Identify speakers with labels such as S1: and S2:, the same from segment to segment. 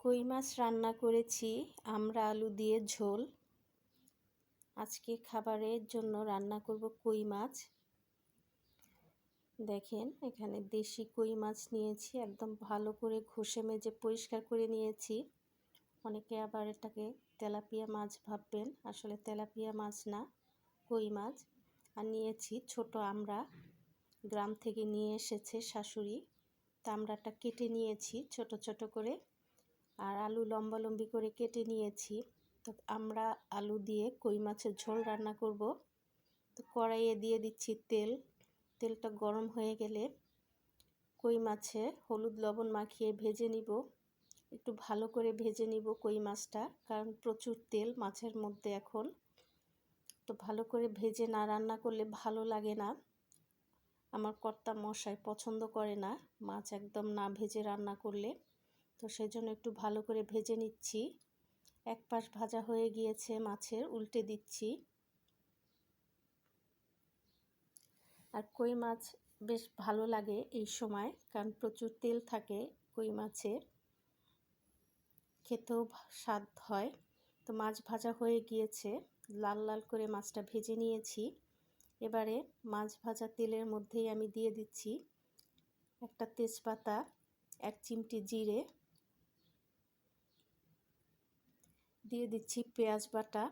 S1: কই মাছ রান্না করেছি? আমরা আলু দিয়ে ঝোল। আজকে খাবারের জন্য রান্না করব কই মাছ। দেখেন, এখানে দেশি কই মাছ নিয়েছি, একদম ভালো করে ঘষে মেজে পরিষ্কার করে নিয়েছি। অনেকে আবার এটাকে তেলাপিয়া মাছ ভাববেন, আসলে তেলাপিয়া মাছ না, কই মাছ। আর নিয়েছি ছোট আমরা গ্রাম থেকে নিয়ে এসেছে শাশুড়ি। তামড়াটা কেটে নিয়েছি ছোট ছোট করে। আর আলু লম্বালম্বি করে কেটে নিয়েছি। তো আমরা আলু দিয়ে কই মাছের ঝোল রান্না করব। তো কড়াইয়ে দিয়ে দিচ্ছি তেল। তেলটা গরম হয়ে গেলে কই মাছে হলুদ লবণ মাখিয়ে ভেজে নিব। একটু ভালো করে ভেজে নিব কই মাছটা, কারণ প্রচুর তেল মাছের মধ্যে এখন। তো ভালো করে ভেজে না রান্না করলে ভালো লাগে না। আমার কর্তা মশাই পছন্দ করে না মাছ একদম না ভেজে রান্না করলে। তো সেই জন্য একটু ভালো করে ভেজে নিচ্ছি। এক পাশ ভাজা হয়ে গিয়েছে মাছের, উল্টে দিচ্ছি। আর কই মাছ বেশ ভালো লাগে এই সময়, কারণ প্রচুর তেল থাকে কই মাছে খেতেও স্বাদ হয়। তো মাছ ভাজা হয়ে গিয়েছে, লাল লাল করে মাছটা ভেজে নিয়েছি। এবারে মাছ ভাজা তেলের মধ্যেই আমি দিয়ে দিচ্ছি একটা তেজপাতা, এক চিমটি জিরে দিয়ে দিচ্ছি পেঁয়াজ বাটা।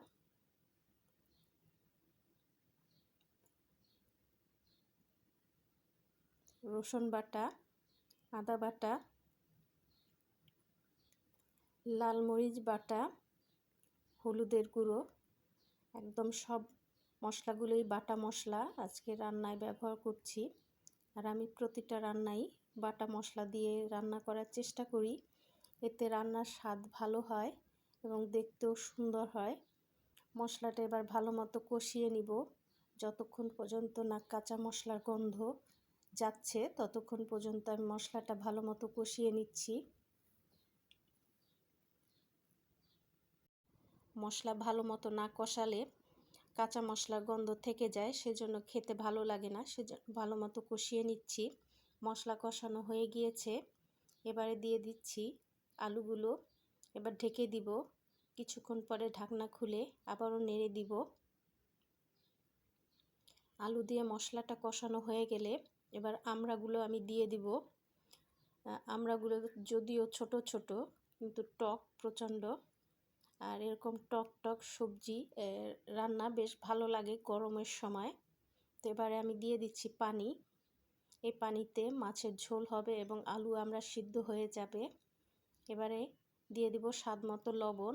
S1: রসুন বাটা, আদা বাটা, লাল মরিচ বাটা, হলুদের গুঁড়ো, একদম সব মশলাগুলোই বাটা মশলা আজকে রান্নায় ব্যবহার করছি। আর আমি প্রতিটা রান্নাই বাটা মশলা দিয়ে রান্না করার চেষ্টা করি, এতে রান্নার স্বাদ ভালো হয়। এবং দেখতেও সুন্দর হয়। মশলাটা এবার ভালো মতো কষিয়ে নিব। যতক্ষণ পর্যন্ত না কাঁচা মশলার গন্ধ যাচ্ছে, ততক্ষণ পর্যন্ত আমি মশলাটা ভালো মতো কষিয়ে নিচ্ছি। মশলা ভালো মতো না কষালে কাঁচা মশলার গন্ধ থেকে যায়, সেজন্য খেতে ভালো লাগে না সেজন্য ভালো মতো কষিয়ে নিচ্ছি। মশলা কষানো হয়ে গিয়েছে। এবারে দিয়ে দিচ্ছি আলুগুলো। এবার ঢেকে দিব। কিছুক্ষণ পরে ঢাকনা খুলে আবারও নেড়ে দিব। আলু দিয়ে মশলাটা কষানো হয়ে গেলে এবার আমড়াগুলো আমি দিয়ে দিব। আমড়াগুলো যদিও ছোট ছোট, কিন্তু টক প্রচণ্ড। আর এরকম টক টক সবজি রান্না বেশ ভালো লাগে গরমের সময়। তো এবারে আমি দিয়ে দিচ্ছি পানি। এই পানিতে মাছের ঝোল হবে এবং আলু আমরা সিদ্ধ হয়ে যাবে। এবারে দিয়ে দিব স্বাদ মতো লবণ।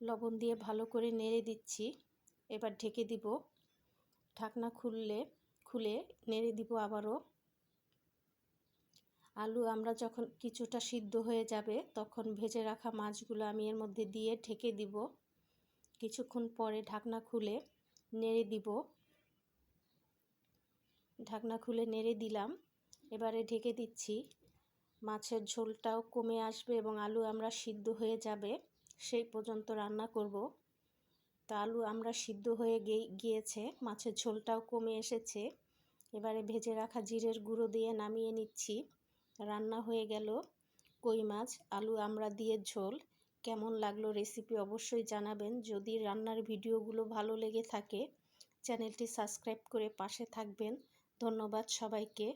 S1: লবণ দিয়ে ভালো করে নেড়ে দিচ্ছি। এবার ঢেকে দিব। ঢাকনা খুললে, খুলে নেড়ে দিব আবারও। আলু আমরা যখন কিছুটা সিদ্ধ হয়ে যাবে, তখন ভেজে রাখা মাছগুলো আমি এর মধ্যে দিয়ে ঢেকে দিব। কিছুক্ষণ পরে ঢাকনা খুলে নেড়ে দিব। ঢাকনা খুলে নেড়ে দিলাম। এবারে ঢেকে দিচ্ছি। মাছের ঝোলটাও কমে আসবে এবং আলু আমরা সিদ্ধ হয়ে যাবে, সেই পর্যন্ত রান্না করব। তা আলু আমরা সিদ্ধ হয়ে গিয়েছে, মাছের ঝোলটাও কমে এসেছে। এবারে ভেজে রাখা জিরের গুঁড়ো দিয়ে নামিয়ে নিচ্ছি। রান্না হয়ে গেল। কই মাছ, আলু আমরা দিয়ে ঝোল। কেমন লাগল রেসিপি অবশ্যই জানাবেন। যদি রান্নার ভিডিওগুলো ভালো লেগে থাকে, চ্যানেলটি সাবস্ক্রাইব করে পাশে থাকবেন। ধন্যবাদ সবাইকে।